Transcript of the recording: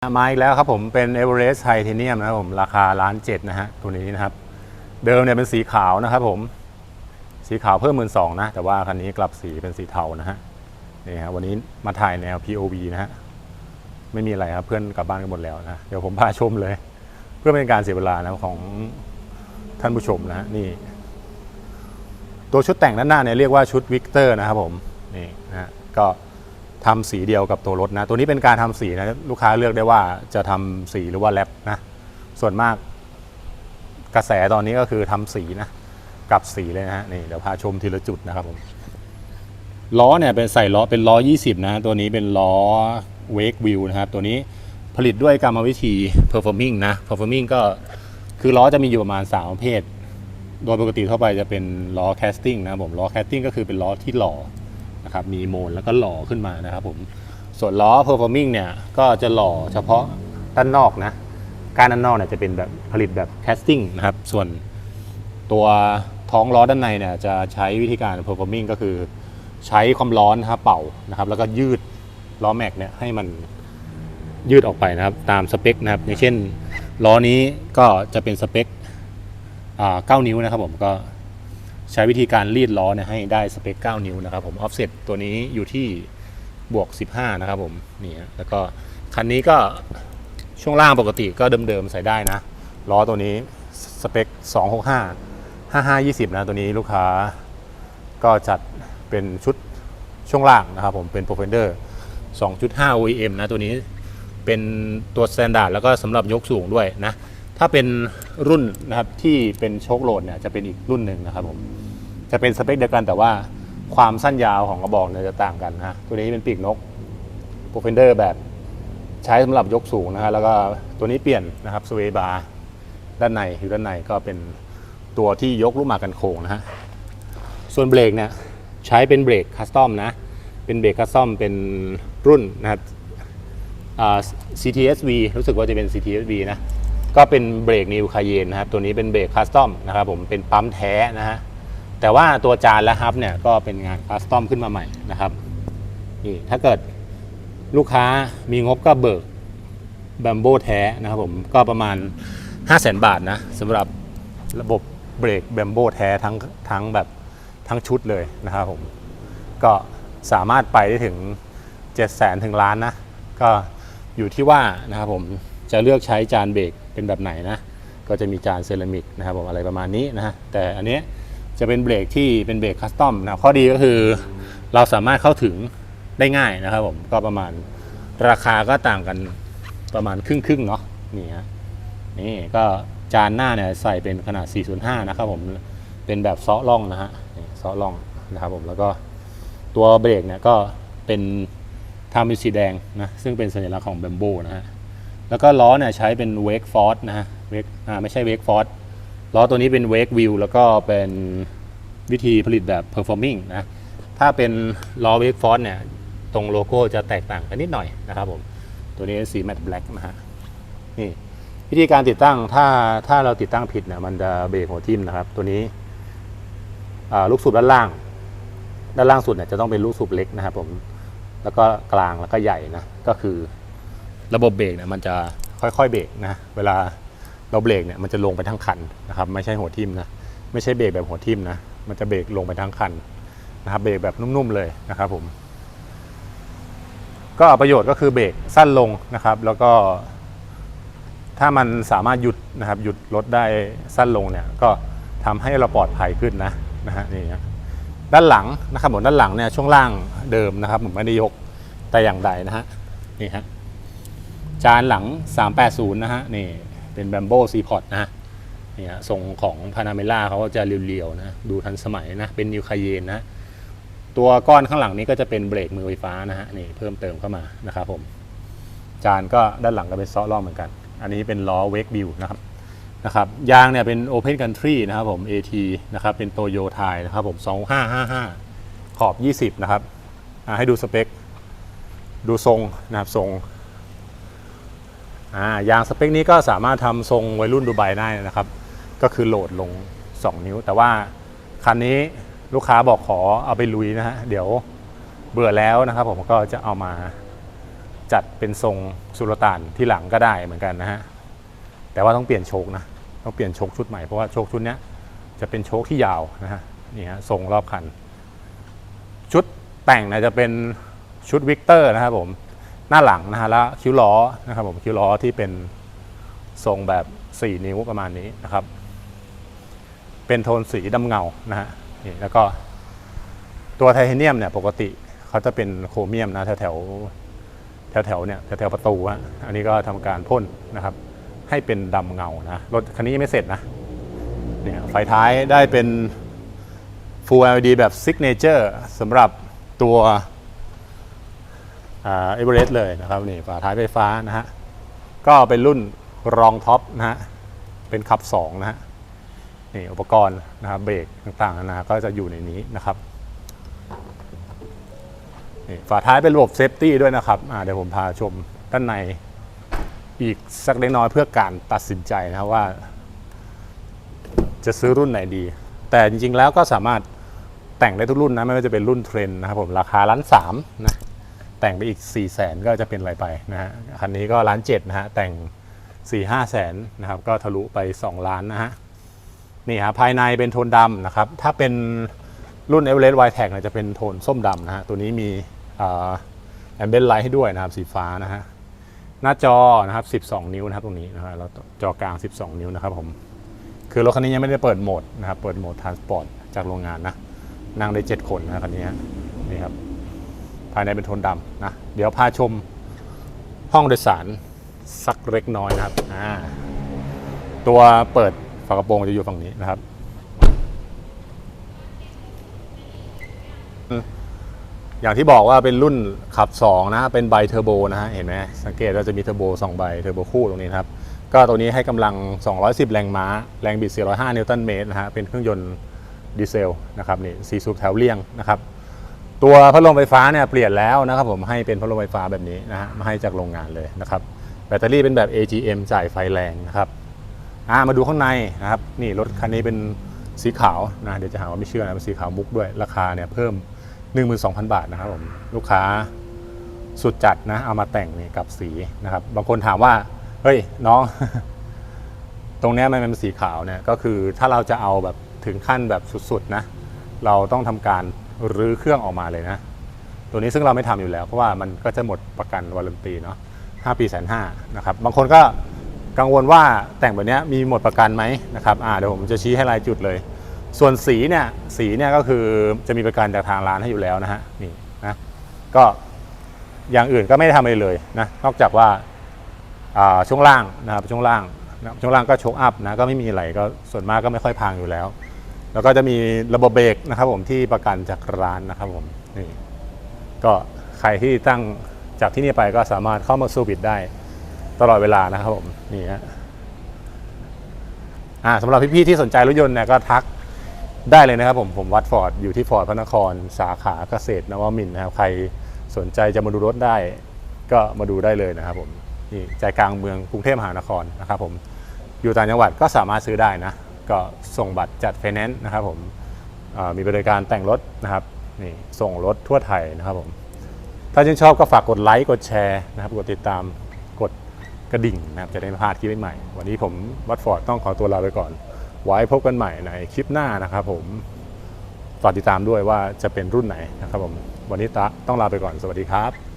มาอีกแล้วครับผมเป็น Everest Titanium นะครับผมราคาล้านเจ็ดนะฮะตัวนี้นะครับ เดิมเนี่ยเป็นสีขาวนะครับผม สีขาวเพิ่มหมื่นสองนะ แต่ว่าคันนี้กลับสีเป็นสีเทานะฮะนี่ครับวันนี้มาถ่ายแนว POV นะฮะไม่มีอะไรครับเพื่อนกลับบ้านกันหมดแล้วนะ เดี๋ยวผมพาชมเลย เพื่อเป็นการเสียเวลานะของท่านผู้ชมนะฮะนี่ ตัวชุดแต่งด้านหน้าเนี่ยเรียกว่าชุดวิกเตอร์นะครับผมนี่นะฮะก็ ทำสีเดียวกับตัวรถนะ ตัวนี้เป็นการทำสีนะลูกค้าเลือกได้ว่าจะทำสีหรือว่าแรปนะ ส่วนมากกระแสตอนนี้ก็คือทำสีนะกับสีเลยนะฮะนี่เดี๋ยวพาชมทีละจุดนะครับผมล้อเนี่ยเป็นใส่ล้อเป็นล้อ 20 นะ ตัวนี้เป็นล้อ Wake Wheel นะครับ ตัวนี้ผลิตด้วยกรรมวิธี Performing นะ Performing ก็คือล้อจะมีอยู่ประมาณ 3 ประเภท โดยปกติทั่วไปจะเป็นล้อแคสติ้งนะผมล้อแคสติ้งก็คือเป็นล้อที่หล่อ นะครับมีโมนแล้วก็หล่อขึ้นมานะครับผมส่วนล้อ performing เนี่ยก็จะหล่อเฉพาะด้านนอกนะการด้านนอกเนี่ยจะเป็นแบบผลิตแบบแคสติ้งนะครับส่วนตัวท้องล้อด้านในเนี่ยจะใช้วิธีการ performing ก็คือใช้ความร้อนนะครับเป่านะครับ แล้วก็ยืดล้อแม็กเนี่ยให้มันยืดออกไปนะครับ ตามสเปคนะครับอย่างเช่นล้อนี้ก็จะเป็นสเปคอ่า9นิ้วนะครับผมก็ ใช้วิธีการรีดล้อนี่ยให้ได้สเปค 9 นิ้วนะครับผมออฟเซ็ตตัวนี้อยู่ที่บวก 15 นะครับผมนี่ฮะแล้วก็คันนี้ก็ช่วงล่างปกติก็เดิมๆใส่ได้นะล้อตัวนี้สเปค 265 5520 นะตัวนี้ลูกค้าก็จัดเป็นชุดช่วงล่างนะครับผมเป็น Profender 2.5 OEM นะตัวนี้เป็นตัว s t ต n d า r d แล้วก็สำหรับยกสูงด้วยนะ ถ้าเป็นรุ่นนะครับที่เป็นโชคโหลดเนี่ยจะเป็นอีกรุ่นหนึ่งนะครับผม จะเป็นสเปคเดียวกันแต่ว่าความสั้นยาวของกระบอกเนี่ยจะต่างกันนะตัวนี้เป็นปีกนกโปรเฟนเดอร์แบบใช้สำหรับยกสูงนะฮะแล้วก็ตัวนี้เปลี่ยนนะครับสเวบาร์ด้านในอยู่ด้านในก็เป็นตัวที่ยกลูกหมากกันโค้งนะฮะส่วนเบรกเนี่ยใช้เป็นเบรกคัสตอมนะเป็นเบรกคัสตอมเป็นรุ่นนะครับ CTSV รู้สึกว่าจะเป็น CTSV นะก็เป็นเบรกนิวคาเยนนะครับตัวนี้เป็นเบรกคัสตอมนะครับผมเป็นปั๊มแท้นะฮะ แต่ว่าตัวจานและฮับเนี่ยก็เป็นงานคัสตอมขึ้นมาใหม่นะครับนี่ถ้าเกิดลูกค้ามีงบก็เบิกแบมโบแท้นะครับผมก็ประมาณ 5 0 0 0 0 0บาทนะสำหรับระบบเบรกแบมโบแท้ทั้งทั้งแบบทั้งชุดเลยนะครับผมก็สามารถไปได้ถึง 7 0 0 0 0 0ถึงล้านนะ ก็อยู่ที่ว่านะครับผมจะเลือกใช้จานเบรกเป็นแบบไหนนะ ก็จะมีจานเซรามิกนะครับผมอะไรประมาณนี้นะฮะแต่อันเนี้ย จะเป็นเบรกที่เป็นเบรกคัสตอมนะข้อดีก็คือเราสามารถเข้าถึงได้ง่ายนะครับผมก็ประมาณราคาก็ต่างกันประมาณครึ่งครึ่งๆเนาะนี่ฮะนี่ก็จานหน้าเนี่ยใส่เป็นขนาด 405 นะครับผมเป็นแบบซ้อล่องนะฮะซ้อล่องนะครับผมแล้วก็ตัวเบรกเนี่ยก็เป็นทำเป็นสีแดงนะซึ่งเป็นสัญลักษณ์ของแบมโบนะฮะแล้วก็ล้อเนี่ยใช้เป็นเวกฟอร์ดนะฮะเวกอ่าไม่ใช่เวกฟอร์ด ล้อตัวนี้เป็นเวกวิวแล้วก็เป็นวิธีผลิตแบบ performing นะ ถ้าเป็นล้อเวกฟอร์เนี่ย ตรงโลโก้จะแตกต่างกันนิดหน่อยนะครับผม ตัวนี้สีแมตต์แบล็กนะฮะ นี่วิธีการติดตั้ง ถ้าถ้าเราติดตั้งผิดเนี่ยมันจะเบรกหัวทิ่มนะครับ ตัวนี้ลูกสูบด้านล่าง ด้านล่างสุดเนี่ยจะต้องเป็นลูกสูบเล็กนะครับผม แล้วก็กลางแล้วก็ใหญ่นะ ก็คือระบบเบรกเนี่ยมันจะค่อยๆเบรกนะ เวลา เราเบรกเนี่ยมันจะลงไปทั้งคันนะครับไม่ใช่หัวทิ่มนะไม่ใช่เบรกแบบหัวทิ่มนะมันจะเบรกลงไปทั้งคันนะครับเบรกแบบนุ่มๆเลยนะครับผมก็ประโยชน์ก็คือเบรกสั้นลงนะครับ แล้วก็ ถ้ามันสามารถหยุดนะครับหยุดรถได้สั้นลงเนี่ยก็ทำให้เราปลอดภัยขึ้นนะนะฮะนี่ฮะด้านหลังนะครับผมด้านหลังเนี่ยช่วงล่างเดิมนะครับผมไม่ได้ยกแต่อย่างใดนะฮะนี่ฮะจานหลัง 380 นะฮะนี่ เป็นแบมโบซีพอร์ตนะฮะนี่ฮะทรงของพานาเมล่าเขาก็จะเรียวๆนะดูทันสมัยนะเป็นนิวคาเยนนะตัวก้อนข้างหลังนี้ก็จะเป็นเบรกมือไฟฟ้านะฮะนี่เพิ่มเติมเข้ามานะครับผมจานก็ด้านหลังก็เป็นซ้อล่องเหมือนกัน อันนี้เป็นล้อเวกบิวนะครับนะครับยางเนี่ยเป็น Open Country นะครับผม AT นะครับเป็นโตโยไทยนะครับผม 2555 ขอบ 20 นะครับให้ดูสเปค ดูทรงนะครับทรง ยางสเปคนี้ก็สามารถทำทรงวัยรุ่นดูไบได้นะครับ ก็คือโหลดลง 2 นิ้ว แต่ว่าคันนี้ลูกค้าบอกขอเอาไปลุยนะฮะเดี๋ยวเบื่อแล้วนะครับ ผมก็จะเอามาจัดเป็นทรงสุลต่านที่หลังก็ได้เหมือนกันนะฮะแต่ว่าต้องเปลี่ยนโชคนะต้องเปลี่ยนโชคชุดใหม่เพราะว่าโชคชุดนี้จะเป็นโชคที่ยาวนะฮะนี่ฮะทรงรอบคัน ชุดแต่งนะจะเป็นชุดวิกเตอร์นะครับผม หน้าหลังนะฮะแล้วคิ้วล้อนะครับผมคิ้วล้อที่เป็นทรงแบบ 4 นิ้วประมาณนี้นะครับ เป็นโทนสีดำเงานะฮะนี่แล้วก็ตัวไทเทเนียมเนี่ยปกติเขาจะเป็นโครเมียมนะแถวแถวแถวแถวๆเนี่ยแถวแถวๆประตูฮะอันนี้ก็ทำการพ่นนะครับ ให้เป็นดำเงานะรถคันนี้ยังไม่เสร็จนะเนี่ยไฟท้ายได้เป็น Full LED แบบ Signature สำหรับตัว เอเวอเรสต์เลยนะครับนี่ฝาท้ายไฟฟ้านะฮะก็เป็นรุ่นรองท็อปนะฮะเป็นขับ2นะฮะนี่อุปกรณ์นะครับเบรกต่างๆนานาก็จะอยู่ในนี้นะครับนี่ฝาท้ายเป็นระบบเซฟตี้ด้วยนะครับเดี๋ยวผมพาชมด้านในอีกสักเล็กน้อยเพื่อการตัดสินใจนะว่า จะซื้อรุ่นไหนดี แต่จริงๆแล้วก็สามารถแต่งได้ทุกรุ่นนะ ไม่ว่าจะเป็นรุ่นเทรนนะครับผมราคาล้านสามนะ แต่งไปอีก 4 0 0แสนก็จะเป็นอะไรไปนะฮะคันนี้ก็ล้านเจ็ดนะฮะแต่ง 4 5แสนนะครับก็ทะลุไป 2 ล้านนะฮะนี่ฮะภายในเป็นโทนดำนะครับถ้าเป็นรุ่น e v e r e s t y t e c เนี่ยจะเป็นโทนส้มดำนะฮะตัวนี้มีแอมเบนไลท์ให้ด้วยนะครับสีฟ้านะฮะหน้าจอนะครับ 12 นิ้วนะครับตรงนี้นะฮะแล้วจอกลาง 12 นิ้วนะครับผมคือรถคันนี้ยังไม่ได้เปิดโหมดนะครับเปิดโหมดทรานสปอร์ตจากโรงงานนะนั่งได้ 7 คนนะคันนี้นี่ครับ ภายในเป็นโทนดำนะเดี๋ยวพาชมห้องโดยสารสักเล็กน้อยนะครับอ่าตัวเปิดฝากระโปรงจะอยู่ฝั่งนี้นะครับอย่างที่บอกว่าเป็นรุ่นขับ 2 นะเป็นไบเทอร์โบนะฮะเห็นไหมสังเกตว่าจะมีเทอร์โบ2ใบเทอร์โบคู่ตรงนี้นครับ ก็ตัวนี้ให้กำลัง 210 แรงม้า แรงบิด 405 นิวตันเมตรนะฮะเป็นเครื่องยนต์ดีเซลนะครับนี่ซีซูปแถวเลี่ยงนะครับ ตัวพัดลมไฟฟ้าเนี่ยเปลี่ยนแล้วนะครับผมให้เป็นพัดลมไฟฟ้าแบบนี้นะฮะมาให้จากโรงงานเลยนะครับแบตเตอรี่เป็นแบบ AGM จ่ายไฟแรงนะครับอ่ามาดูข้างในนะครับนี่รถคันนี้เป็นสีขาวนะเดี๋ยวจะหาว่าไม่เชื่อนะเป็นสีขาวมุกด้วยราคาเนี่ยเพิ่ม 12,000 บาทนะครับผมลูกค้าสุดจัดนะเอามาแต่งนี่กับสีนะครับบางคนถามว่าเฮ้ยน้อง ตรงนี้มันเป็นสีขาวเนี่ยก็คือถ้าเราจะเอาแบบถึงขั้นแบบสุดๆนะเราต้องทำการ รื้อเครื่องออกมาเลยนะ ตัวนี้ซึ่งเราไม่ทำอยู่แล้ว เพราะว่ามันก็จะหมดประกันวารันตีเนาะห้าปีแสนห้านะครับ บางคนก็กังวลว่าแต่งแบบนี้มีหมดประกันไหมนะครับอ่าเดี๋ยวผมจะชี้ให้รายจุดเลย ส่วนสีเนี่ยสีเนี่ยก็คือจะมีประกันจากทางร้านให้อยู่แล้วนะฮะนี่นะก็อย่างอื่นก็ไม่ได้ทำอะไรเลยนะนอกจากว่าอ่าช่วงล่างนะครับช่วงล่างช่วงล่างก็โชกอัพนะก็ไม่มีอะไรก็ส่วนมากก็ไม่ค่อยพังอยู่แล้ว แล้วก็จะมีระบบเบรกนะครับผมที่ประกันจากร้านนะครับผมนี่ก็ใครที่ตั้งจากที่นี่ไปก็สามารถเข้ามาสู้บิดได้ตลอดเวลานะครับผมนี่ฮะอ่าสำหรับพี่ๆที่สนใจรถยนต์เนี่ยก็ทักได้เลยนะครับผมผมวัดฟอร์ดอยู่ที่ฟอร์ดพระนคร สาขาเกษตรนวมินทร์นะครับใครสนใจจะมาดูรถได้ ก็มาดูได้เลยนะครับผมนี่ใจกลางเมืองกรุงเทพมหานครนะครับผมอยู่ต่างจังหวัดก็สามารถซื้อได้นะ ก็ส่งบัตรจัดไฟแนนซ์นะครับผมมีบริการแต่งรถนะครับนี่ส่งรถทั่วไทยนะครับผมถ้าชื่นชอบก็ฝากกดไลค์กดแชร์นะครับกดติดตามกดกระดิ่งนะครับจะได้ไม่พลาดคลิปใหม่ๆวันนี้ผมวัดฟอร์ดต้องขอตัวลาไปก่อน ไว้พบกันใหม่ในคลิปหน้านะครับผมฝากติดตามด้วยว่าจะเป็นรุ่นไหนนะครับผมวันนี้ตะต้องลาไปก่อนสวัสดีครับ